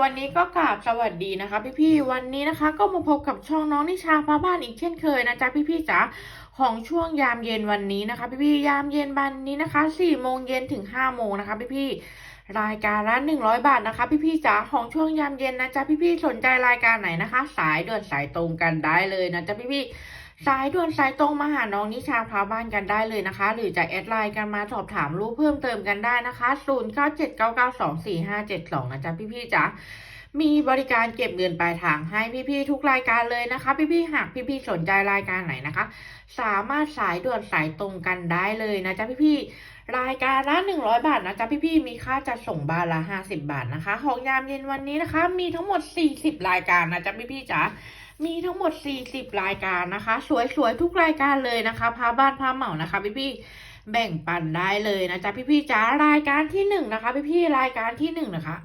วันนี้ก็กราบสวัสดีนะคะ พี่ๆวันนี้นะคะ ก็มาพบกับช่องน้องนิชาฟ้าบ้านอีกเช่นเคยนะจ๊ะพี่ๆจ๋าของช่วงยามเย็นวันนี้นะคะ พี่ๆยามเย็นวันนี้นะคะ4โมงเย็นถึง5โมงนะคะ พี่ๆรายการละ100บาทนะคะ พี่ๆจ๋าของช่วงยามเย็นนะจ๊ะพี่ๆสนใจรายการไหนนะคะ สายด่วนสายตรงกันได้เลยนะจ๊ะพี่ๆ สายด่วนสายตรงมาหาน้องนิชาพาบ้านกันได้เลยนะคะ หรือจะแอดไลน์กันมาสอบถามรู้เพิ่มเติมกันได้นะคะ 0 9 7 9 9 2 4 5 7 2นะจ๊ะพี่ๆจ๋ามีบริการเก็บเงินปลายทางให้พี่ๆทุกรายการเลยนะคะ พี่ๆหากพี่ๆสนใจรายการไหนนะคะ สามารถสายด่วนสายตรงกันได้เลยนะจ๊ะพี่ๆรายการละ100บาทนะจ๊ะพี่ๆมีค่าจัดส่งบาทละ50บาทนะคะ ของยามเย็นวันนี้นะคะ มีทั้งหมด40รายการนะจ๊ะพี่ๆจ๋า มีทั้งหมด 40 รายการนะคะ สวยๆ ทุกรายการเลยนะคะพาบ้านพาเหมานะคะพี่ๆแบ่งปันได้เลยนะจ๊ะพี่ๆจ๋ารายการที่หนึ่งนะคะ พี่ๆรายการที่หนึ่งนะคะ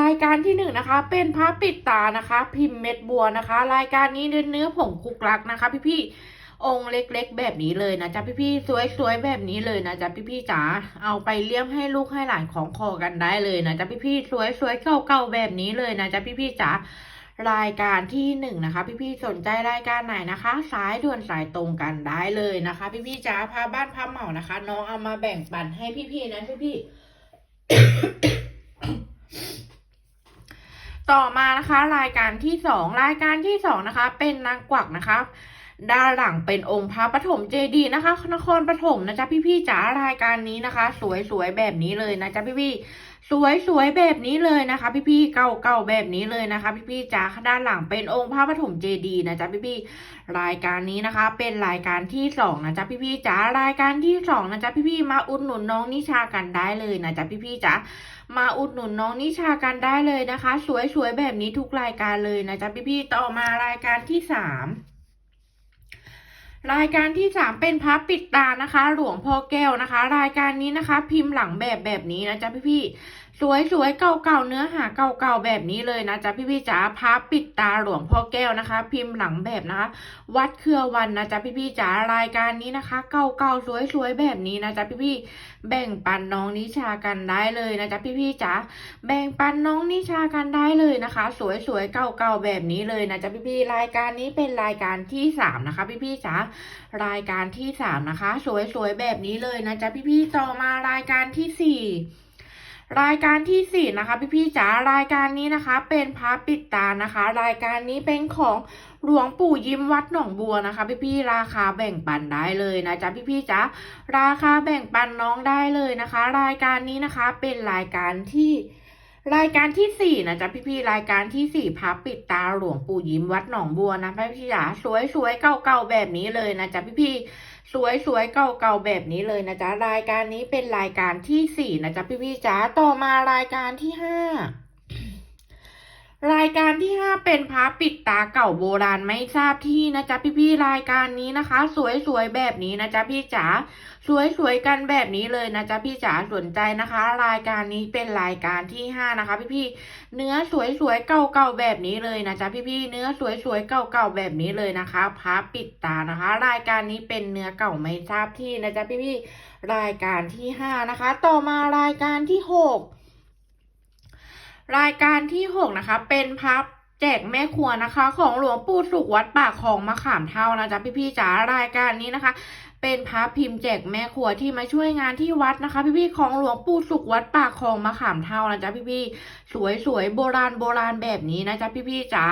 รายการที่หนึ่งนะคะ เป็นพระปิดตานะคะ พิมพ์เม็ดบัวนะคะ รายการนี้เนื้อเนื้อผงคุกรักนะคะ พี่ๆองค์เล็กๆ แบบนี้เลยนะจ๊ะพี่ๆสวยๆแบบนี้เลยนะจ๊ะพี่ๆจ๋าเอาไปเลี้ยงให้ลูกให้หลานของคอกันได้เลยนะจ๊ะพี่ๆสวยๆเก่าๆแบบนี้เลยนะจ๊ะพี่ๆจ๋า รายการที่หนึ่งนะคะ พี่ๆสนใจรายการไหนนะคะ สายด่วนสายตรงกันได้เลยนะคะ พี่ๆจ๋าพาบ้านพาเหมานะคะ น้องเอามาแบ่งปันให้พี่ๆนะพี่ๆต่อมานะคะ รายการที่สองรายการที่สองนะคะ เป็นนางกวักนะคะ ด้านหลังเป็นองค์พระปฐมเจดีย์นะคะ นครปฐมนะจ๊ะพี่ๆจ๋ารายการนี้นะคะ สวยๆแบบนี้เลยนะจ๊ะพี่ๆสวยๆแบบนี้เลยนะคะ พี่ๆเก่าๆแบบนี้เลยนะคะ พี่ๆจ๋าด้านหลังเป็นองค์พระปฐมเจดีย์นะจ๊ะพี่ๆรายการนี้นะคะ เป็นรายการที่สองนะจ๊ะพี่ๆจ๋ารายการที่สองนะจ๊ะพี่ๆมาอุดหนุนน้องนิชากันได้เลยนะจ๊ะพี่ๆจ๋ามาอุดหนุนน้องนิชากันได้เลยนะคะ สวยๆแบบนี้ทุกรายการเลยนะจ๊ะพี่ๆต่อมารายการที่สาม รายการที่สามเป็นพับปิดตานะคะ หลวงพ่อแก้วนะคะ รายการนี้นะคะ พิมพ์หลังแบบแบบนี้นะจ๊ะพี่ๆ สวยๆ เก่าๆ เนื้อหาเก่าๆ แบบนี้เลยนะจ๊ะพี่ๆจ๋าพับปิดตาหลวงพ่อแก้วนะคะ พิมพ์หลังแบบนะคะ วัดเครือวันนะจ๊ะพี่ๆจ๋ารายการนี้นะคะ เก่าๆ สวยๆ แบบนี้นะจ๊ะพี่ๆแบ่งปันน้องนิชากันได้เลยนะจ๊ะพี่ๆจ๋าแบ่งปันน้องนิชากันได้เลยนะคะ สวยๆ เก่าๆ แบบนี้เลยนะจ๊ะพี่ๆรายการนี้เป็นรายการที่สามนะคะ พี่ๆจ๋ารายการที่สามนะคะ สวยๆ แบบนี้เลยนะจ๊ะพี่ๆต่อมารายการที่สี่ รายการที่สี่นะคะ พี่ๆจ๋ารายการนี้นะคะ เป็นพระปิดตานะคะ รายการนี้เป็นของหลวงปู่ยิ้มวัดหนองบัวนะคะ พี่ๆราคาแบ่งปันได้เลยนะจ๊ะพี่ๆจ๋าราคาแบ่งปันน้องได้เลยนะคะ รายการนี้นะคะเป็นรายการที่รายการที่สี่นะจ๊ะพี่ๆรายการที่สี่พับปิดตาหลวงปู่ยิ้มวัดหนองบัวนะพี่ๆจ๋าสวยๆเก่าๆแบบนี้เลยนะจ๊ะพี่ๆ สวยๆเก่าๆแบบนี้เลยนะจ๊ะรายการนี้เป็นรายการที่สี่นะจ๊ะพี่ๆจ๋าต่อมารายการที่ห้า รายการที่ห้าเป็นพระปิดตาเก่าโบราณไม่ทราบที่นะจ๊ะพี่ๆรายการนี้นะคะ สวยๆแบบนี้นะจ๊ะพี่จ๋าสวยๆกันแบบนี้เลยนะจ๊ะพี่จ๋าสนใจนะคะ รายการนี้เป็นรายการที่ห้านะคะ พี่ๆเนื้อสวยๆเก่าๆแบบนี้เลยนะจ๊ะพี่ๆเนื้อสวยๆเก่าๆแบบนี้เลยนะคะพับปิดตานะคะ รายการนี้เป็นเนื้อเก่าไม่ทราบที่นะจ๊ะพี่ๆรายการที่ห้านะคะ ต่อมารายการที่หก รายการที่หกนะคะ เป็นพับแจกแม่ครัวนะคะ ของหลวงปู่สุขวัดปากของมะขามเท่านะจ๊ะพี่ๆจ๋ารายการนี้นะคะ เป็นพระพิมพ์แจกแม่ครัวที่มาช่วยงานที่วัดนะคะ พี่ๆของหลวงปู่สุขวัดปากคลองมะขามเท่านะจ๊ะพี่ๆสวยๆโบราณโบราณแบบนี้นะจ๊ะพี่ๆจ๋า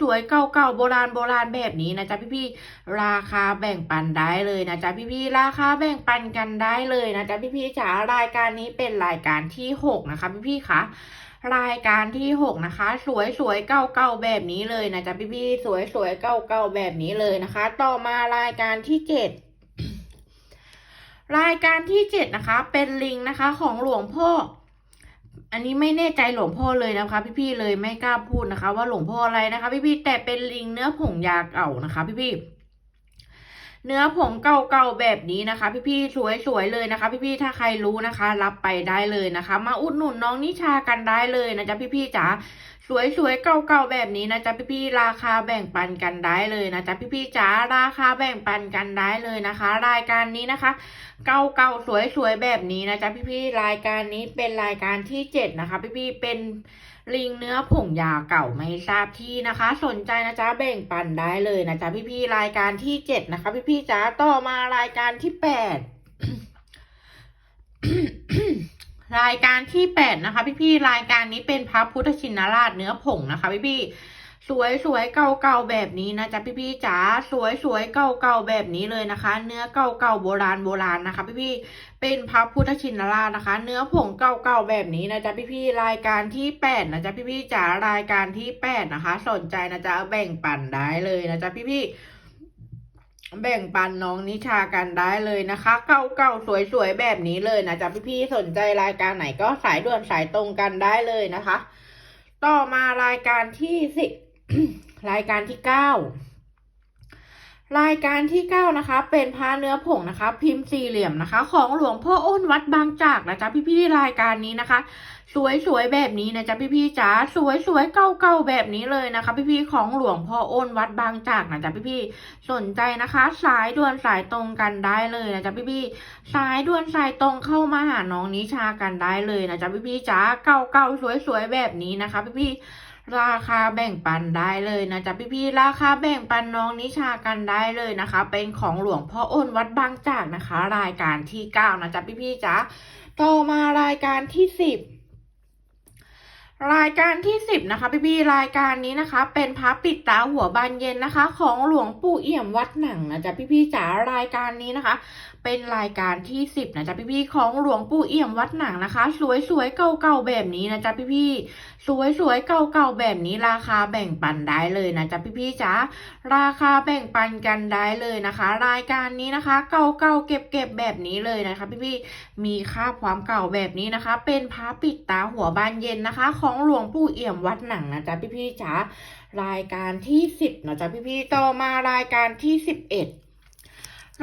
สวยๆเก่าๆโบราณโบราณแบบนี้นะจ๊ะพี่ๆราคาแบ่งปันได้เลยนะจ๊ะพี่ๆราคาแบ่งปันกันได้เลยนะจ๊ะพี่ๆจ๋ารายการนี้เป็นรายการที่หกนะคะ พี่ๆคะ รายการที่หกนะคะ สวยสวยเก่าเก่าๆแบบนี้เลยนะจ๊ะพี่พี่สวยสวยเก่าเก่าๆแบบนี้เลยนะคะ ต่อมารายการที่เจ็ดรายการที่เจ็ดนะคะ เป็นลิงนะคะของหลวงพ่ออันนี้ไม่แน่ใจหลวงพ่อเลยนะคะ พี่ๆเลยไม่กล้าพูดนะคะ ว่าหลวงพ่ออะไรนะคะ พี่ๆแต่เป็นลิงเนื้อผงยาเก่านะคะ พี่ๆ เนื้อผงเก่าๆแบบนี้นะคะ พี่ๆสวยๆเลยนะคะ พี่ๆถ้าใครรู้นะคะ รับไปได้เลยนะคะ มาอุดหนุนน้องนิชากันได้เลยนะจ๊ะพี่ๆจ๋า สวยๆเก่าๆแบบนี้นะจ๊ะพี่ๆราคาแบ่งปันกันได้เลยนะจ๊ะพี่ๆจ๋าราคาแบ่งปันกันได้เลยนะคะ รายการนี้นะคะ เก่าๆสวยๆแบบนี้นะจ๊ะพี่ๆรายการนี้เป็นรายการที่เจ็ดนะคะ พี่ๆเป็นลิงเนื้อผงยาเก่าไม่ทราบที่นะคะ สนใจนะจ๊ะแบ่งปันได้เลยนะจ๊ะพี่ๆรายการที่เจ็ดนะคะ พี่ๆจ๋าต่อมารายการที่แปด รายการที่แปดนะคะ พี่ๆรายการนี้เป็นพระพุทธชินราชเนื้อผงนะคะ พี่ๆสวยสวยๆเก่าๆแบบนี้นะจ๊ะพี่ๆจ๋าสวยสวยๆเก่าๆแบบนี้เลยนะคะ เนื้อเก่าๆโบราณโบราณนะคะ พี่ๆเป็นพระพุทธชินราชนะคะ เนื้อผงเก่าๆแบบนี้นะจ๊ะพี่ๆรายการที่แปดนะจ๊ะพี่ๆจ๋ารายการที่แปดนะคะ สนใจนะจ๊ะแบ่งปันได้เลยนะจ๊ะพี่ๆ แบ่งปันน้องนิชากันได้เลยนะคะ เก่าๆสวยๆแบบนี้เลยนะจ๊ะพี่ๆสนใจรายการไหนก็สายด่วนสายตรงกันได้เลยนะคะ ต่อมารายการที่สิรายการที่เก้า รายการที่เก้านะคะ เป็นพระเนื้อผงนะคะ พิมพ์สี่เหลี่ยมนะคะ ของหลวงพ่ออ้นวัดบางจากนะจ๊ะพี่ๆรายการนี้นะคะ สวยๆแบบนี้นะจ๊ะพี่ๆจ๋าสวยๆเก่าๆแบบนี้เลยนะคะ พี่ๆของหลวงพ่ออ้นวัดบางจากนะจ๊ะพี่ๆสนใจนะคะ สายด่วนสายตรงกันได้เลยนะจ๊ะพี่ๆสายด่วนสายตรงเข้ามาหาน้องนิชากันได้เลยนะจ๊ะพี่ๆจ๋าเก่าๆสวยๆแบบนี้นะคะ พี่ๆ ราคาแบ่งปันได้เลยนะจ๊ะพี่ๆ ราคาแบ่งปันน้องนิชากันได้เลยนะคะ เป็นของหลวงพ่ออ้นวัดบางจากนะคะ รายการที่เก้านะจ๊ะพี่ๆจ๊ะต่อมารายการที่สิบ รายการที่สิบนะคะพี่ๆรายการนี้นะคะ เป็นพระปิดตาหัวบานเย็นนะคะ ของหลวงปู่เอี่ยมวัดหนังนะจ๊ะพี่ๆจ๋ารายการนี้นะคะ เป็นรายการที่สิบนะจ๊ะพี่ๆของหลวงปู่เอี่ยมวัดหนังนะคะ สวยๆเก่าๆแบบนี้นะจ๊ะพี่ๆสวยๆเก่าๆแบบนี้ราคาแบ่งปันได้เลยนะจ๊ะพี่ๆจ๋าราคาแบ่งปันกันได้เลยนะคะ รายการนี้นะคะ เก่าๆเก็บๆแบบนี้เลยนะคะ พี่ๆมีค่าความเก่าแบบนี้นะคะ เป็นพระปิดตาหัวบานเย็นนะคะของสองหลวงปู่เอี่ยมวัดหนังนะจ๊ะพี่ๆจ๋ารายการที่สิบนะจ๊ะพี่ๆต่อมารายการที่สิบเอ็ด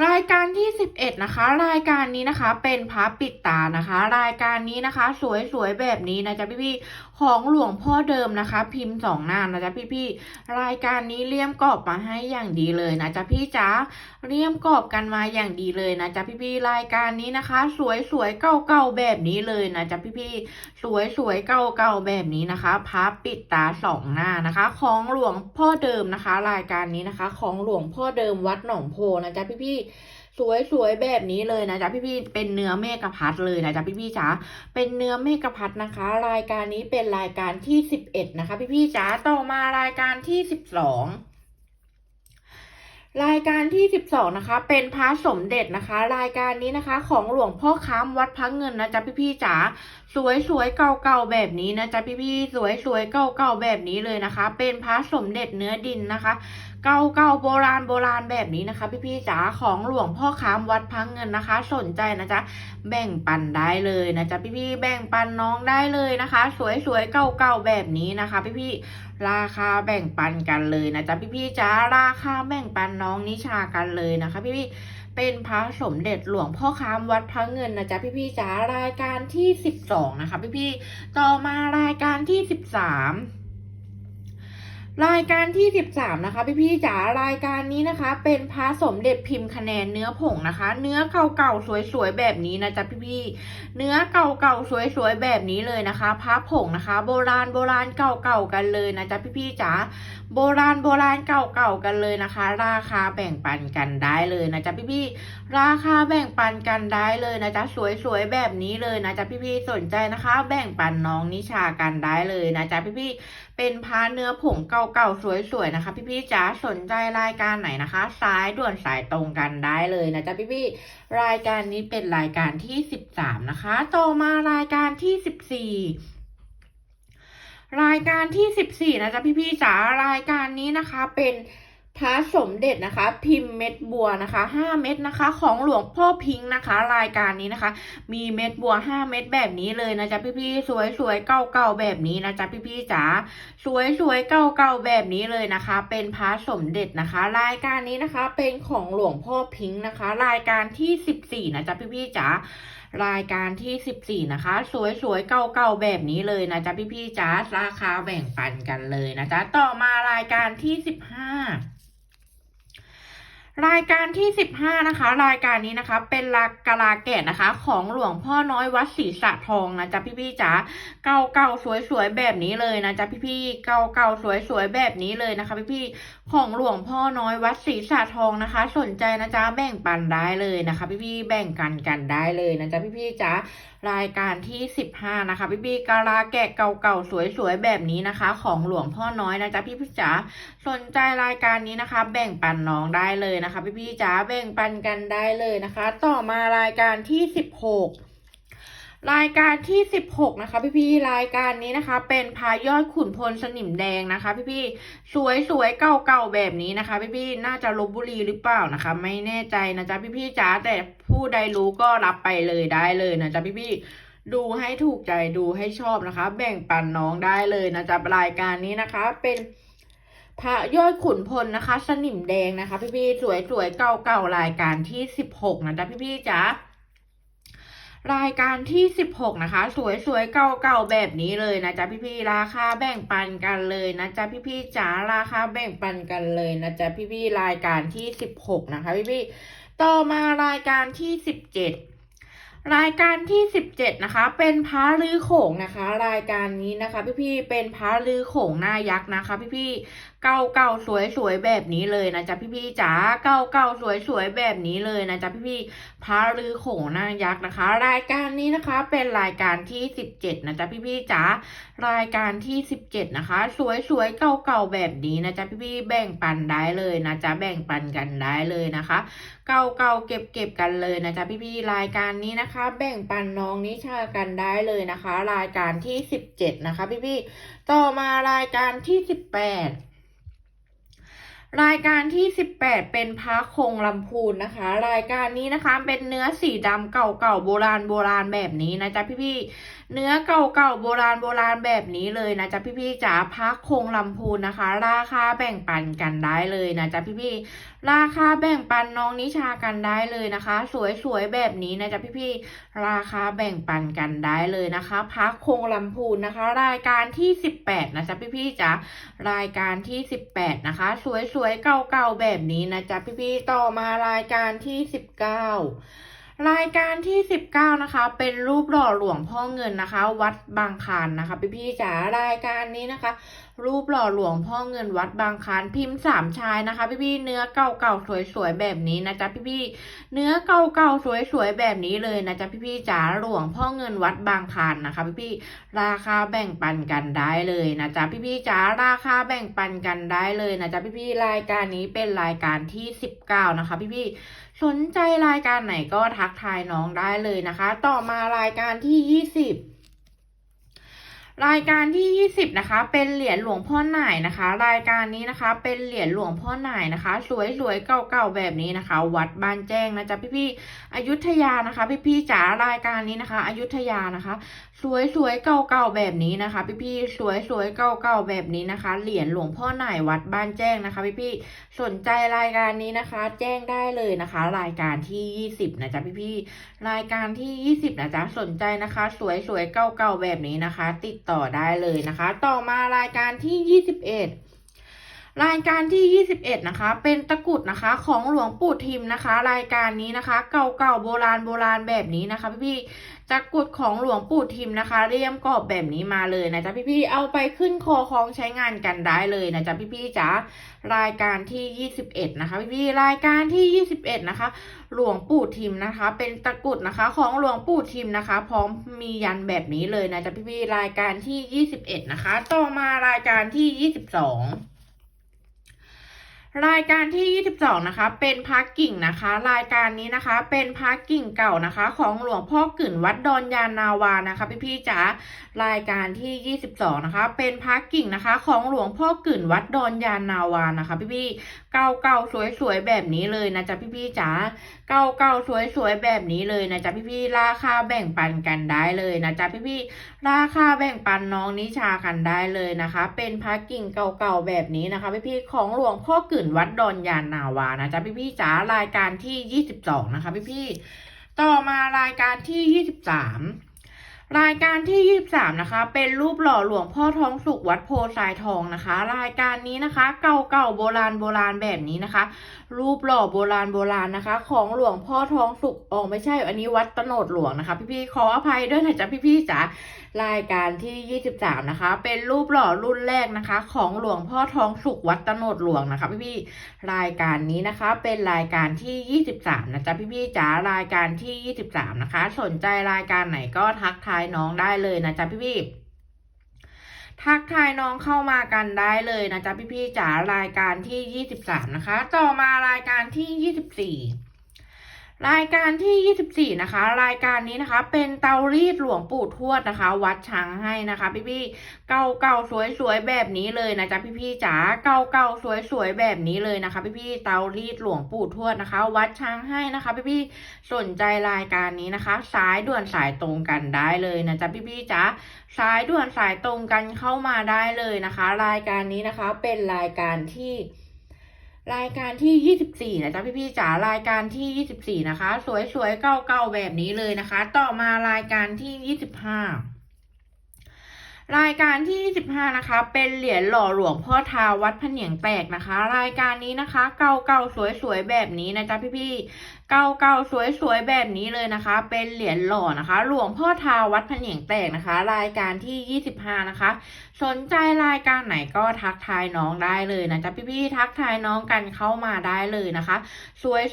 รายการที่ 11 นะคะ รายการนี้นะคะเป็นพระปิดตานะคะ รายการนี้นะคะ สวยๆแบบนี้นะจ๊ะพี่ๆ ของหลวงพ่อเดิมนะคะ พิมพ์สองหน้านะจ๊ะพี่ๆรายการนี้เลี่ยมกรอบมาให้อย่างดีเลยนะจ๊ะพี่จ๋าเลี่ยมกรอบกันมาอย่างดีเลยนะจ๊ะพี่ๆรายการนี้นะคะ สวยๆเก่าๆแบบนี้เลยนะจ๊ะพี่ๆสวยๆเก่าๆแบบนี้นะคะพระปิดตาสองหน้านะคะ ของหลวงพ่อเดิมนะคะ รายการนี้นะคะ ของหลวงพ่อเดิมวัดหนองโพนะจ๊ะพี่ๆ สวยๆแบบนี้เลยนะจ๊ะพี่ๆเป็นเนื้อเมฆพัดเลยนะจ๊ะพี่ๆจ๋าเป็นเนื้อเมฆพัดนะคะ รายการนี้เป็นรายการที่สิบเอ็ดนะคะ พี่ๆจ๋าต่อมารายการที่สิบสองรายการที่สิบสองนะคะ เป็นพระสมเด็จนะคะ รายการนี้นะคะ ของหลวงพ่อค้ำวัดพระเงินนะจ๊ะพี่ๆจ๋าสวยๆเก่าๆแบบนี้นะจ๊ะพี่ๆสวยๆเก่าๆแบบนี้เลยนะคะ เป็นพระสมเด็จเนื้อดินนะคะ เก่าๆโบราณโบราณแบบนี้นะคะ พี่ๆจ๋าของหลวงพ่อค้ำวัดพังเงินนะคะ สนใจนะจ๊ะแบ่งปันได้เลยนะจ๊ะพี่ๆแบ่งปันน้องได้เลยนะคะ สวยๆเก่าๆแบบนี้นะคะ พี่ๆราคาแบ่งปันกันเลยนะจ๊ะพี่ๆจ๋าราคาแบ่งปันน้องนิชากันเลยนะคะ พี่ๆเป็นพระสมเด็จหลวงพ่อค้ำวัดพระเงินนะจ๊ะพี่ๆจ๋ารายการที่สิบสองนะคะ พี่ๆต่อมารายการที่สิบสาม รายการที่ 13 นะคะ พี่ๆจ๋ารายการนี้นะคะ เป็นพระสมเด็จพิมพ์คะแนนเนื้อผงนะคะ เนื้อเก่าๆสวยๆแบบนี้นะจ๊ะพี่ๆเนื้อเก่าๆสวยๆแบบนี้เลยนะคะพระผงนะคะ โบราณโบราณเก่าๆกันเลยนะจ๊ะพี่ๆจ๋าโบราณโบราณเก่าๆกันเลยนะคะ ราคาแบ่งปันกันได้เลยนะจ๊ะพี่ๆราคาแบ่งปันกันได้เลยนะจ๊ะสวยๆแบบนี้เลยนะจ๊ะพี่ๆสนใจนะคะ แบ่งปันน้องนิชากันได้เลยนะจ๊ะพี่ๆ เป็นพาเนื้อผงเก่าๆ สวยๆ นะคะ พี่ๆจ๋าสนใจรายการไหนนะคะ ซ้ายด่วนสายตรงกันได้เลยนะจ๊ะพี่ๆรายการนี้เป็นรายการที่สิบสามนะคะต่อมารายการที่สิบสี่รายการที่สิบสี่นะจ๊ะพี่ๆจ๋ารายการนี้นะคะเป็น พระสมเด็จนะคะ พิมพ์เม็ดบัวนะคะ 5 เม็ดนะคะ ของหลวงพ่อพิงค์นะคะ รายการนี้นะคะ มีเม็ดบัว 5 เม็ดแบบนี้เลยนะจ๊ะพี่ๆสวยๆเก่าๆแบบนี้นะจ๊ะพี่ๆจ๋าสวยๆเก่าๆแบบนี้เลยนะคะ เป็นพระสมเด็จนะคะ รายการนี้นะคะ เป็นของหลวงพ่อพิงค์นะคะ รายการที่ 14นะจ๊ะพี่ๆจ๋ารายการที่ 14 นะคะ สวยๆ เก่าๆ แบบนี้เลยนะจ๊ะพี่ๆจ๋าราคาแบ่งปันกันเลยนะจ๊ะต่อมารายการที่ 15 รายการที่ 15 นะคะ รายการนี้นะคะ เป็นลากะลาแกะนะคะ ของหลวงพ่อน้อยวัดศรีสะทองนะจ๊ะพี่ๆจ๋าเก่าเก่าๆสวยๆแบบนี้เลยนะจ๊ะพี่ๆเก่าเก่าๆสวยๆแบบนี้เลยนะคะ พี่ๆของหลวงพ่อน้อยวัดศรีสะทองนะคะ สนใจนะจ๊ะแบ่งปันได้เลยนะคะ พี่ๆแบ่งกันกันได้เลยนะจ๊ะพี่ๆจ๋ารายการที่ 15 นะคะ พี่บีกาลาแกะเก่าๆ สวยๆ แบบนี้นะคะ ของหลวงพ่อน้อยนะจ๊ะพี่ๆจ๋าสนใจรายการนี้นะคะ แบ่งปันน้องได้เลยนะคะ พี่ๆจ๋าแบ่งปันกันได้เลยนะคะ ต่อมารายการที่สิบหก รายการที่สิบหกนะคะ พี่ๆรายการนี้นะคะ เป็นพายอดขุนพลสนิมแดงนะคะ พี่ๆสวยๆเก่าๆแบบนี้นะคะ พี่ๆน่าจะลบบุรีหรือเปล่านะคะ ไม่แน่ใจนะจ๊ะพี่ๆจ๋าแต่ผู้ใดรู้ก็รับไปเลยได้เลยนะจ๊ะพี่ๆดูให้ถูกใจดูให้ชอบนะคะ แบ่งปันน้องได้เลยนะจ๊ะรายการนี้นะคะ เป็นพระยอดขุนพลนะคะ สนิมแดงนะคะ พี่ๆสวยๆเก่าๆรายการที่สิบหกนะจ๊ะพี่ๆจ๋า รายการที่สิบหกนะคะ สวยๆเก่าๆแบบนี้เลยนะจ๊ะพี่ๆราคาแบ่งปันกันเลยนะจ๊ะพี่ๆจ๋าราคาแบ่งปันกันเลยนะจ๊ะพี่ๆรายการที่สิบหกนะคะพี่ๆต่อมารายการที่สิบเจ็ดรายการที่สิบเจ็ดนะคะ เป็นพระลือโขงนะคะ รายการนี้นะคะ พี่ๆเป็นพระลือโขงหน้ายักษ์นะคะ พี่ๆเก่าเก่าสวยสวยแบบนี้เลยนะจ๊ะพี่ๆจ๋าเก่าเก่าสวยสวยแบบนี้เลยนะจ๊ะพี่ๆพระลือโขงน้ายักษ์นะคะ รายการนี้นะคะเป็นรายการที่สิบเจ็ดนะจ๊ะพี่ๆจ๋ารายการที่สิบเจ็ดนะคะ สวยสวยเก่าเก่าแบบนี้นะจ๊ะพี่ๆแบ่งปันได้เลยนะจ๊ะแบ่งปันกันได้เลยนะคะ เก่าเก่าเก็บเก็บกันเลยนะจ๊ะพี่ๆรายการนี้นะคะ แบ่งปันน้องนิชากันได้เลยนะคะ รายการที่สิบเจ็ดนะคะ พี่ๆต่อมารายการที่สิบแปด รายการที่สิบแปดเป็นพระคงลำพูนนะคะ รายการนี้นะคะเป็นเนื้อสีดำเก่าๆโบราณโบราณแบบนี้นะจ๊ะพี่ๆ เนื้อเก่าๆโบราณโบราณแบบนี้เลยนะจ๊ะพี่ๆจ๋าพักคงลำพูนนะคะ ราคาแบ่งปันกันได้เลยนะจ๊ะพี่ๆราคาแบ่งปันน้องนิชากันได้เลยนะคะ สวยๆแบบนี้นะจ๊ะพี่ๆราคาแบ่งปันกันได้เลยนะคะ พักคงลำพูนนะคะ รายการที่สิบแปดนะจ๊ะพี่ๆจ๋ารายการที่สิบแปดนะคะ สวยๆเก่าๆแบบนี้นะจ๊ะพี่ๆต่อมารายการที่สิบเก้า รายการที่ 19 นะคะ เป็นรูปหล่อหลวงพ่อเงินนะคะ วัดบางคานนะคะ พี่พี่จ๋ารายการนี้นะคะ รูปหล่อหลวงพ่อเงินวัดบางคานพิมพ์สามชายนะคะ พี่พี่เนื้อเก่าๆสวยๆแบบนี้นะจ๊ะพี่พี่เนื้อเก่าๆสวยๆแบบนี้เลยนะจ๊ะพี่พี่จ๋าหลวงพ่อเงินวัดบางคานนะคะ พี่พี่ราคาแบ่งปันกันได้เลยนะจ๊ะพี่พี่จ๋าราคาแบ่งปันกันได้เลยนะจ๊ะพี่พี่รายการนี้เป็นรายการที่ 19 นะคะ พี่พี่ สนใจรายการไหนก็ทักทายน้องได้เลยนะคะ ต่อมารายการที่20รายการที่ 20 นะคะ เป็นเหรียญหลวงพ่อหน่ายนะคะ รายการนี้นะคะ เป็นเหรียญหลวงพ่อหน่ายนะคะ สวยๆเก่าๆแบบนี้นะคะ วัดบ้านแจ้งนะจ๊ะพี่ๆอยุธยานะคะ พี่ๆจ๋ารายการนี้นะคะ อยุธยานะคะ สวยๆเก่าๆแบบนี้นะคะ พี่ๆสวยๆเก่าๆแบบนี้นะคะ เหรียญหลวงพ่อหน่ายวัดบ้านแจ้งนะคะ พี่ๆสนใจรายการนี้นะคะ แจ้งได้เลยนะคะ รายการที่20นะจ๊ะพี่ๆรายการที่20นะจ๊ะสนใจนะคะ สวยๆเก่าๆแบบนี้นะคะ ติดต่อได้เลยนะคะ ต่อมารายการที่21รายการที่ 21 นะคะ เป็นตะกุดนะคะ ของหลวงปู่ทิมนะคะ รายการนี้นะคะ เก่าๆโบราณโบราณแบบนี้นะคะ พี่ๆ ตะกรุดของหลวงปู่ทิมนะคะ เรียมกรอบแบบนี้มาเลยนะจ๊ะพี่ๆเอาไปขึ้นคอคล้องใช้งานกันได้เลยนะจ๊ะพี่ๆจ๋ารายการที่ 21 นะคะ พี่ๆรายการที่ 21 นะคะ หลวงปู่ทิมนะคะ เป็นตะกรุดนะคะของหลวงปู่ทิมนะคะ พร้อมมียันแบบนี้เลยนะจ๊ะพี่ๆรายการที่ 21 นะคะ ต่อมารายการที่ 22 รายการที่ 22 นะคะ เป็นพักกิ่งนะคะ รายการนี้นะคะ เป็นพักกิ่งเก่านะคะ ของหลวงพ่อกึ่นวัดดอนยานนาวานะคะ พี่พี่จ๋ารายการที่ 22 นะคะ เป็นพักกิ่งนะคะ ของหลวงพ่อกึ่นวัดดอนยานนาวานะคะ พี่ๆเก่าเก่าๆสวยๆแบบนี้เลยนะจ๊ะพี่พี่จ๋า เก่าเก่าๆสวยๆแบบนี้เลยนะจ๊ะพี่ๆราคาแบ่งปันกันได้เลยนะจ๊ะพี่ๆราคาแบ่งปันน้องนิชากันได้เลยนะคะ เป็นพักกิ่งเก่าๆแบบนี้นะคะ พี่ๆของหลวงพ่อกึ่นวัดดอนยานนาวานะจ๊ะพี่ๆจ๋ารายการที่ 22 นะคะ พี่ๆต่อมารายการที่ 23 รายการที่ 23 นะคะ เป็นรูปหล่อหลวงพ่อทองสุขวัดโพทรายทองนะคะ รายการนี้นะคะ เก่าๆโบราณโบราณแบบนี้นะคะ รูปหล่อโบราณโบราณนะคะ ของหลวงพ่อทองสุขอ๋อไม่ใช่ อันนี้วัดตโนดหลวงนะคะ พี่ๆขออภัยด้วยนะจ๊ะพี่ๆจ๋ารายการที่ 23 นะคะ เป็นรูปหล่อรุ่นแรกนะคะ ของหลวงพ่อทองสุขวัดตโนดหลวงนะคะ พี่ๆรายการนี้นะคะ เป็นรายการที่ 23 นะจ๊ะพี่ๆจ๋ารายการที่ 23 นะคะ สนใจรายการไหนก็ทักทายน้องได้เลยนะจ๊ะพี่ๆทักทายน้องเข้ามากันได้เลยนะจ๊ะพี่ๆจ๋ารายการที่ 23 นะคะ ต่อมารายการที่ 24 รายการที่ 24 นะคะ รายการนี้นะคะ เป็นเตารีดหลวงปู่ทวดนะคะ วัดช้างให้นะคะ พี่ๆเก่าเก่าๆสวยๆแบบนี้เลยนะจ๊ะพี่ๆจ๋าเก่าเก่าๆสวยๆแบบนี้เลยนะคะ พี่ๆเตารีดหลวงปู่ทวดนะคะ วัดช้างให้นะคะ พี่ๆสนใจรายการนี้นะคะ สายด่วนสายตรงกันได้เลยนะจ๊ะพี่ๆจ๋าสายด่วนสายตรงกันเข้ามาได้เลยนะคะ รายการนี้นะคะ เป็นรายการที่ รายการที่ 24 นะจ๊ะพี่ๆจ๋ารายการที่ 24 นะคะ สวยๆเก่าๆแบบนี้เลยนะคะ ต่อมารายการที่ 25 รายการที่ 25 นะคะ เป็นเหรียญหล่อหลวงพ่อทาวัดพเนียงแตกนะคะ รายการนี้นะคะ เก่าๆสวยๆแบบนี้นะจ๊ะพี่ๆ เก่าๆสวยๆแบบนี้เลยนะคะ เป็นเหรียญหล่อนะคะ หลวงพ่อทาวัดพะเนียงแตกนะคะ รายการที่ 25 นะคะ สนใจรายการไหนก็ทักทายน้องได้เลยนะจ๊ะพี่ๆทักทายน้องกันเข้ามาได้เลยนะคะ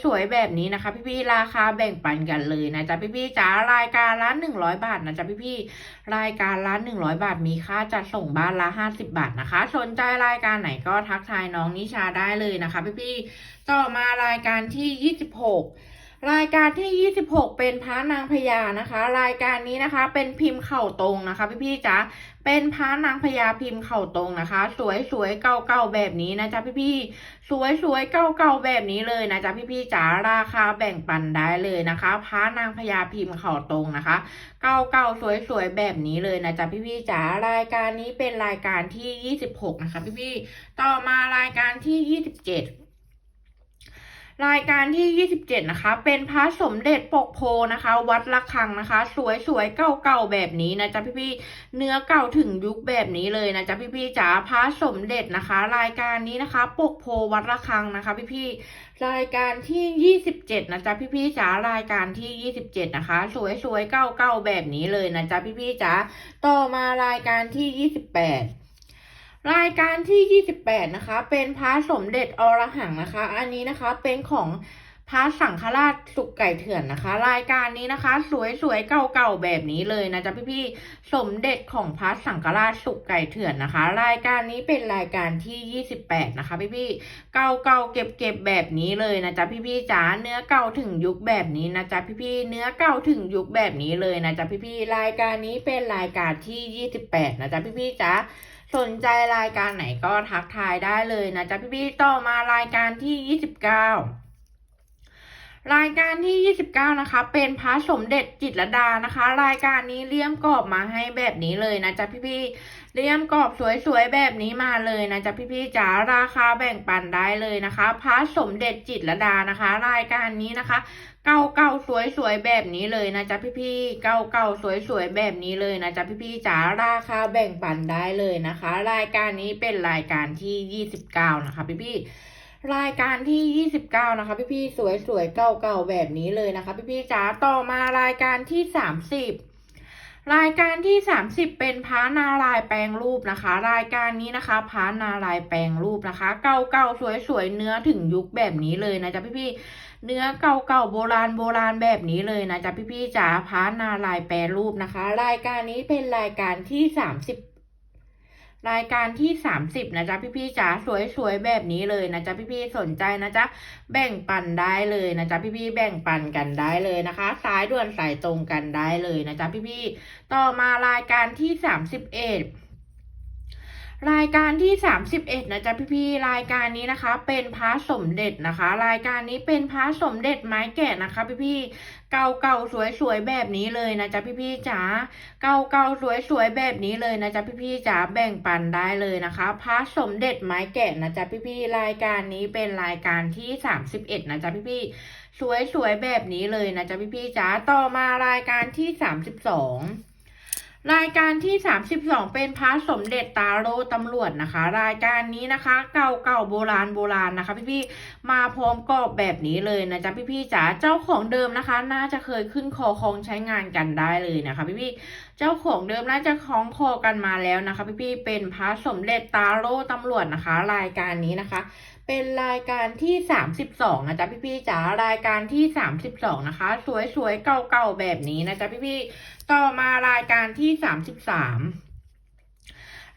สวยๆแบบนี้นะคะ พี่ๆราคาแบ่งปันกันเลยนะจ๊ะพี่ๆจ๋ารายการละ100 บาทนะจ๊ะพี่ๆรายการละ100 บาทมีค่าจัดส่งบ้านละ 50 บาทนะคะ สนใจรายการไหนก็ทักทายน้องนิชาได้เลยนะคะ พี่ๆ ต่อมารายการที่ 26 รายการที่ 26 เป็นพระนางพญานะคะ รายการนี้นะคะ เป็นพิมพ์เข่าตรงนะคะ พี่ๆจ๋าเป็นพระนางพญาพิมพ์เข่าตรงนะคะ สวยสวยๆเก่าแบบนี้นะจ๊ะพี่ๆสวยสวยๆเก่าแบบนี้เลยนะจ๊ะพี่ๆจ๋าราคาแบ่งปันได้เลยนะคะพระนางพญาพิมพ์เข่าตรงนะคะ เก่าๆสวยๆแบบนี้เลยนะจ๊ะพี่ๆจ๋ารายการนี้เป็นรายการที่ 26 นะคะ พี่ๆต่อมารายการที่ 27 รายการที่ 27 นะคะ เป็นพระสมเด็จปกโพนะคะ วัดระฆังนะคะ สวยๆเก่าๆแบบนี้นะจ๊ะพี่ๆเนื้อเก่าถึงยุคแบบนี้เลยนะจ๊ะพี่ๆจ๋าพระสมเด็จนะคะ รายการนี้นะคะ ปกโพวัดระฆังนะคะ พี่ๆรายการที่ 27 นะจ๊ะพี่ๆจ๋ารายการที่ 27 นะคะ สวยๆเก่าๆแบบนี้เลยนะจ๊ะพี่ๆจ๋าต่อมารายการที่ 28 รายการที่ 28 นะคะ เป็นพระสมเด็จอรหังนะคะ อันนี้นะคะเป็นของพระสังฆราชสุกไก่เถื่อนนะคะ รายการนี้นะคะ สวยๆเก่าๆแบบนี้เลยนะจ๊ะพี่ๆสมเด็จของพระสังฆราชสุกไก่เถื่อนนะคะ รายการนี้เป็นรายการที่ 28 นะคะ พี่ๆเก่าๆเก็บๆแบบนี้เลยนะจ๊ะพี่ๆจ๋าเนื้อเก่าถึงยุคแบบนี้นะจ๊ะพี่ๆเนื้อเก่าถึงยุคแบบนี้เลยนะจ๊ะพี่ๆรายการนี้เป็นรายการที่ 28 นะจ๊ะพี่ๆจ๋า สนใจรายการไหนก็ทักทายได้เลยนะจ๊ะพี่ๆต่อมารายการที่ 29รายการที่ 29 นะคะ เป็นพระสมเด็จจิตรดานะคะ รายการนี้เลี่ยมกรอบมาให้แบบนี้เลยนะจ๊ะพี่ๆเลี่ยมกรอบสวยๆแบบนี้มาเลยนะจ๊ะพี่ๆจ๋าราคาแบ่งปันได้เลยนะคะพระสมเด็จจิตรดานะคะ รายการนี้นะคะ เก่าเก่าสวยสวยๆแบบนี้เลยนะจ๊ะพี่ๆเก่าเก่าสวยสวยๆแบบนี้เลยนะจ๊ะพี่ๆจ๋าราคาแบ่งปันได้เลยนะคะ รายการนี้เป็นรายการที่29นะคะพี่ๆรายการที่ 29 นะคะ พี่ๆสวยสวยๆเก่าเก่าๆแบบนี้เลยนะคะ พี่ๆจ๋าต่อมารายการที่ 30 รายการที่ 30 เป็นพระนารายแปลงรูปนะคะ รายการนี้นะคะพระนารายแปลงรูปนะคะ เก่าเก่าสวยสวยๆเนื้อถึงยุคแบบนี้เลยนะจ๊ะพี่ๆ เนื้อเก่าๆโบราณโบราณแบบนี้เลยนะจ๊ะพี่ๆจ๋าพระนารายแปรรูปนะคะ รายการนี้เป็นรายการที่30รายการที่ 30 นะจ๊ะพี่ๆจ๋าสวยๆแบบนี้เลยนะจ๊ะพี่ๆสนใจนะจ๊ะแบ่งปันได้เลยนะจ๊ะพี่ๆแบ่งปันกันได้เลยนะคะ สายด่วนสายตรงกันได้เลยนะจ๊ะพี่ๆต่อมารายการที่ 31 รายการที่ 31 นะจ๊ะพี่ๆรายการนี้นะคะ เป็นพระสมเด็จนะคะ รายการนี้เป็นพระสมเด็จไม้แกะนะคะ พี่ๆเก่าๆสวยๆแบบนี้เลยนะจ๊ะพี่ๆจ๋าเก่าๆสวยๆแบบนี้เลยนะจ๊ะพี่ๆจ๋าแบ่งปันได้เลยนะคะพระสมเด็จไม้แกะนะจ๊ะพี่ๆรายการนี้เป็นรายการที่ 31 นะจ๊ะพี่ๆสวยๆแบบนี้เลยนะจ๊ะพี่ๆจ๋าต่อมารายการที่ 32 รายการที่ 32 เป็นพระสมเด็จตาโรตำรวจนะคะ รายการนี้นะคะ เก่าเก่าโบราณโบราณนะคะ พี่พี่ มาพร้อมกรอบแบบนี้เลยนะจ๊ะพี่ๆจ๋าเจ้าของเดิมนะคะ น่าจะเคยขึ้นคอคองใช้งานกันได้เลยนะคะพี่ๆเจ้าของเดิมน่าจะคล้องคอกันมาแล้วนะคะ พี่ๆเป็นพระสมเด็จตาโรตำรวจนะคะ รายการนี้นะคะ เป็นรายการที่ 32นะจ๊ะพี่ๆจ๋ารายการที่ 32 นะคะ สวยๆเก่าๆแบบนี้นะจ๊ะพี่ๆต่อมารายการที่ 33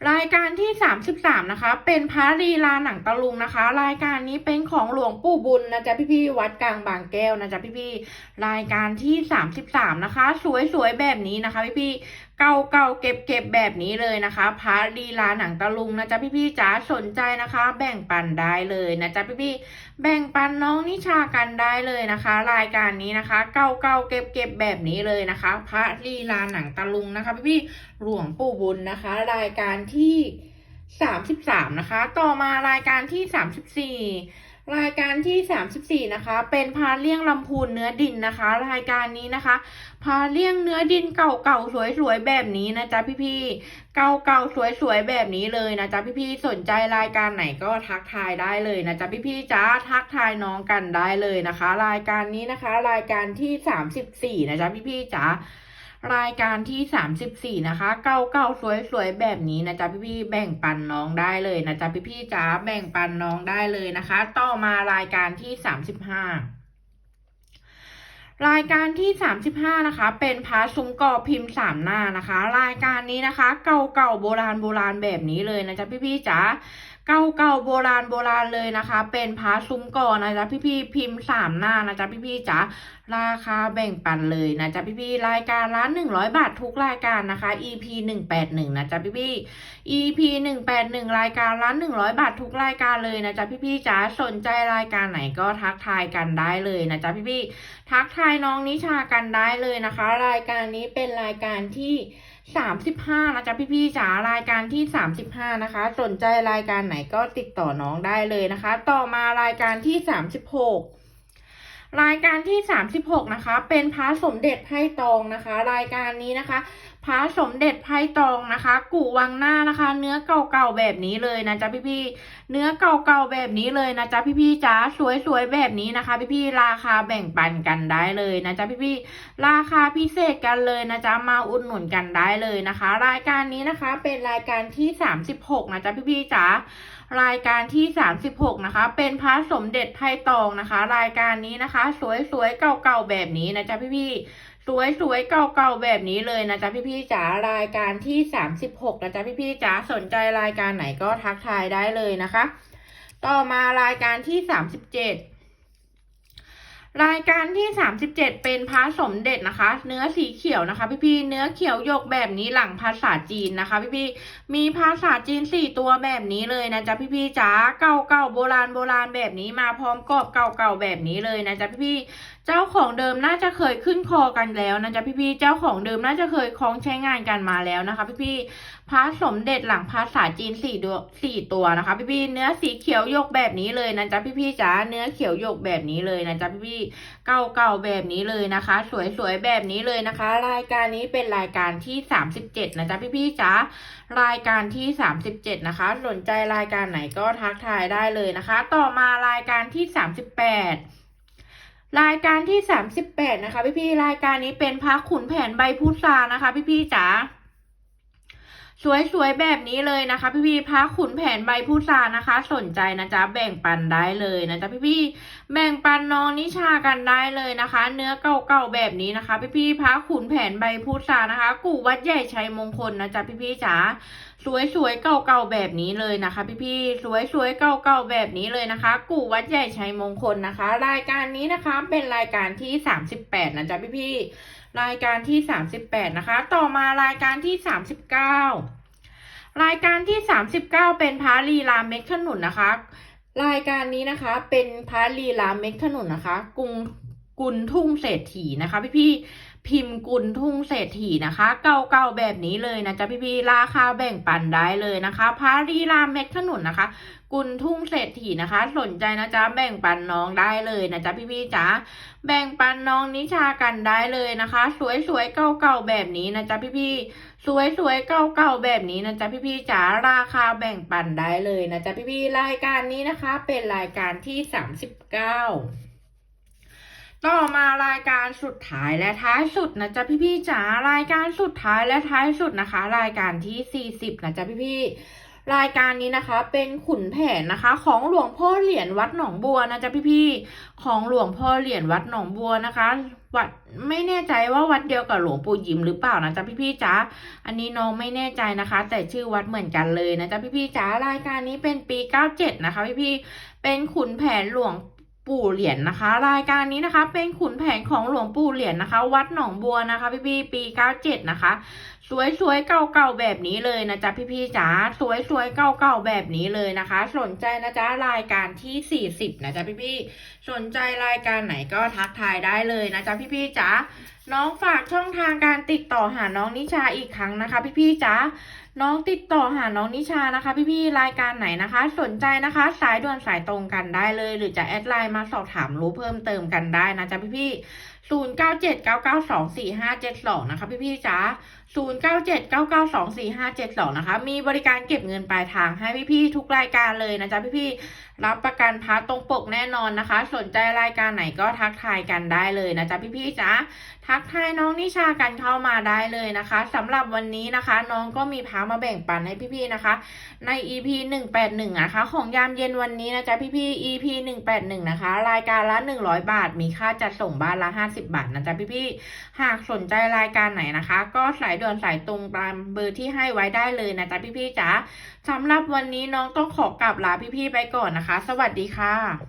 รายการที่ 33 นะคะ เป็นพระลีลาหนังตะลุงนะคะ รายการนี้เป็นของหลวงปู่บุญนะจ๊ะพี่ๆวัดกลางบางแก้วนะจ๊ะพี่ๆรายการที่ 33 นะคะ สวยๆแบบนี้นะคะพี่ๆ เก่าๆเก็บๆแบบนี้เลยนะคะพระลีลาหนังตะลุงนะจ๊ะพี่ๆจ๋าสนใจนะคะ แบ่งปันได้เลยนะจ๊ะพี่ๆแบ่งปันน้องนิชากันได้เลยนะคะ รายการนี้นะคะ เก่าๆเก็บๆแบบนี้เลยนะคะพระลีลาหนังตะลุงนะคะ พี่ๆหลวงปู่บุญนะคะ รายการที่33นะคะ ต่อมารายการที่34 รายการที่ 34 นะคะ เป็นพาเลี่ยงลำพูนเนื้อดินนะคะ รายการนี้นะคะ พาเลี่ยงเนื้อดินเก่าๆสวยๆแบบนี้นะจ๊ะพี่ๆเก่าๆสวยๆแบบนี้เลยนะจ๊ะพี่ๆสนใจรายการไหนก็ทักทายได้เลยนะจ๊ะพี่ๆจ้าทักทายน้องกันได้เลยนะคะ รายการนี้นะคะ รายการที่ 34 นะจ๊ะพี่ๆจ้า รายการที่ 34 นะคะ เก่าๆสวยๆแบบนี้นะจ๊ะพี่ๆแบ่งปันน้องได้เลยนะจ๊ะพี่ๆจ้าแบ่งปันน้องได้เลยนะคะ ต่อมารายการที่ 35รายการที่ 35 นะคะ เป็นพาซุ้มกอพิมพ์สามหน้านะคะ รายการนี้นะคะ เก่าๆโบราณโบราณแบบนี้เลยนะจ๊ะพี่ๆจ๋า เก่าๆโบราณโบราณเลยนะคะ เป็นพาซุ้มก่อนนะจ๊ะพี่ๆพิมพ์สามหน้านะจ๊ะพี่ๆจ๋าราคาแบ่งปันเลยนะจ๊ะพี่ๆรายการละ100บาททุกรายการนะคะ EP 181นะจ๊ะพี่ๆ EP 181รายการละ100บาททุกรายการเลยนะจ๊ะพี่ๆจ๋าสนใจรายการไหนก็ทักทายกันได้เลยนะจ๊ะพี่ๆทักทายน้องนิชากันได้เลยนะคะ รายการนี้เป็นรายการที่ 35นะจ๊ะพี่ๆจ๋ารายการที่ 35 นะคะ สนใจรายการไหนก็ติดต่อน้องได้เลยนะคะ ต่อมารายการที่ 36 รายการที่ 36 นะคะ เป็นพระสมเด็จไพ่ตองนะคะ รายการนี้นะคะ ระสมเด็จไพ่ตองนะคะ กู่วังหน้านะคะ เนื้อเก่าๆแบบนี้เลยนะจ๊ะพี่ๆเนื้อเก่าๆแบบนี้เลยนะจ๊ะพี่ๆจ๋าสวยๆแบบนี้นะคะ พี่ๆราคาแบ่งปันกันได้เลยนะจ๊ะพี่ๆราคาพิเศษกันเลยนะจ๊ะมาอุดหนุนกันได้เลยนะคะ รายการนี้นะคะเป็นรายการที่ 36นะจ๊ะพี่ๆจ๋ารายการที่ 36 นะคะ เป็นพระสมเด็จไพ่ตองนะคะ รายการนี้นะคะ สวยๆเก่าๆแบบนี้นะจ๊ะพี่ๆ สวยๆเก่าๆแบบนี้เลยนะจ๊ะพี่ๆจ๋ารายการที่ 36นะจ๊ะพี่ๆจ๋าสนใจรายการไหนก็ทักทายได้เลยนะคะ ต่อมารายการที่ 37รายการที่ 37 เป็นพระสมเด็จนะคะ เนื้อสีเขียวนะคะ พี่ๆเนื้อเขียวหยกแบบนี้หลังภาษาจีนนะคะ พี่ๆมีภาษาจีนสี่ตัวแบบนี้เลยนะจ๊ะพี่ๆจ๋าเก่าๆโบราณโบราณแบบนี้มาพร้อมกรอบเก่าๆแบบนี้เลยนะจ๊ะพี่ๆ เจ้าของเดิมน่าจะเคยขึ้นคอกันแล้วนะจ๊ะพี่ๆ เจ้าของเดิมน่าจะเคยคล้องใช้งานกันมาแล้วนะคะ พี่ๆ พระสมเด็จหลังภาษาจีนสี่ตัวสี่ตัวนะคะ พี่ๆ เนื้อสีเขียวหยกแบบนี้เลยนะจ๊ะพี่ๆ จ๋า เนื้อเขียวหยกแบบนี้เลยนะจ๊ะพี่ๆ เก่าๆ แบบนี้เลยนะคะ สวยๆ แบบนี้เลยนะคะ รายการนี้เป็นรายการที่37นะจ๊ะพี่ๆ จ๋า รายการที่37นะคะ สนใจรายการไหนก็ทักทายได้เลยนะคะ ต่อมารายการที่38 รายการที่ 38 นะคะ พี่ๆรายการนี้เป็นพระขุนแผนใบพุทรานะคะ พี่ๆจ๋าสวยๆแบบนี้เลยนะคะ พี่ๆพระขุนแผนใบพุทรานะคะ สนใจนะจ๊ะแบ่งปันได้เลยนะจ๊ะพี่ๆแบ่งปันน้องนิชากันได้เลยนะคะ เนื้อเก่าๆแบบนี้นะคะ พี่ๆพระขุนแผนใบพุทรานะคะ กู่วัดใหญ่ชัยมงคลนะจ๊ะพี่ๆจ๋า สวยๆเก่าๆแบบนี้เลยนะคะ พี่ๆสวยๆเก่าๆแบบนี้เลยนะคะ กู่วัดใหญ่ชัยมงคลนะคะ รายการนี้นะคะเป็นรายการที่สามสิบแปดนะจ๊ะพี่ๆรายการที่สามสิบแปดนะคะ ต่อมารายการที่สามสิบเก้ารายการที่ 39 เป็นพาลีลาเม็ดขนุนนะคะ รายการนี้นะคะเป็นพาลีลาเม็ดขนุนนะคะกุงกุลทุ่งเศรษฐีนะคะ พี่ๆ พิมพ์กุลทุ่งเศรษฐีนะคะ เก่าๆแบบนี้เลยนะจ๊ะพี่ๆราคาแบ่งปันได้เลยนะคะพาลีลามเม็ดขนุนนะคะ กุลทุ่งเศรษฐีนะคะ สนใจนะจ๊ะแบ่งปันน้องได้เลยนะจ๊ะพี่ๆจ๋าแบ่งปันน้องนิชากันได้เลยนะคะ สวยๆเก่าๆแบบนี้นะจ๊ะพี่พี่ๆสวยๆเก่าๆแบบนี้นะจ๊ะพี่ๆจ๋าราคาแบ่งปันได้เลยนะจ๊ะพี่ๆรายการนี้นะคะ เป็นรายการที่สามสิบเก้า ต่อมารายการสุดท้ายและท้ายสุดนะจ๊ะพี่ๆจ๋ารายการสุดท้ายและท้ายสุดนะคะ รายการที่สี่สิบนะจ๊ะพี่ๆรายการนี้นะคะ เป็นขุนแผนนะคะ ของหลวงพ่อเหรียญวัดหนองบัวนะจ๊ะพี่ๆของหลวงพ่อเหรียญวัดหนองบัวนะคะ วัดไม่แน่ใจว่าวัดเดียวกับหลวงปู่ยิมหรือเปล่านะจ๊ะพี่ๆจ๋าอันนี้น้องไม่แน่ใจนะคะ แต่ชื่อวัดเหมือนกันเลยนะจ๊ะพี่ๆจ๋ารายการนี้เป็นปี 97 นะคะพี่ๆเป็นขุนแผนหลวง ปู่เหรียญนะคะ รายการนี้นะคะ เป็นขุนแผนของหลวงปู่เหรียญนะคะ วัดหนองบัวนะคะ พี่ๆปี97นะคะ สวยๆเก่าๆแบบนี้เลยนะจ๊ะพี่ๆจ๋าสวยๆเก่าๆแบบนี้เลยนะคะ สนใจนะจ๊ะรายการที่40นะจ๊ะพี่ๆสนใจรายการไหนก็ทักทายได้เลยนะจ๊ะพี่ๆจ๋าน้องฝากช่องทางการติดต่อหาน้องนิชาอีกครั้งนะคะ พี่ๆจ๋า น้องติดต่อหาน้องนิชานะคะพี่ๆรายการไหนนะคะ สนใจนะคะ สายด่วนสายตรงกันได้เลย หรือจะแอดไลน์มาสอบถามรู้เพิ่มเติมกันได้นะจ๊ะพี่ๆศูนย์เก้าเจ็ดเก้าเก้าสองสี่ห้าเจ็ดสองนะคะพี่ๆจ๋าศูนย์เก้าเจ็ดเก้าเก้าสองสี่ห้าเจ็ดสองนะคะ มีบริการเก็บเงินปลายทางให้พี่ๆทุกรายการเลยนะจ๊ะพี่ๆรับประกันพัดตรงปกแน่นอนนะคะ สนใจรายการไหนก็ทักทายกันได้เลยนะจ๊ะพี่ๆจ๋าทักทายน้องนิชากันเข้ามาได้เลยนะคะสำหรับวันนี้นะคะ น้องก็มีพามาแบ่งปันให้พี่ๆนะคะ ใน EP 181นะคะของยามเย็นวันนี้นะจ๊ะพี่ๆ EP 181นะคะ รายการละ 100 บาท มีค่าจัดส่งบ้านละ 50 บาทนะจ๊ะพี่ๆหากสนใจรายการไหนนะคะ ก็สายด่วนสายตรงตามเบอร์ที่ให้ไว้ได้เลยนะจ๊ะพี่ๆจ๋าสำหรับวันนี้น้องต้องขอกลับลาพี่ๆไปก่อนนะคะ สวัสดีค่ะ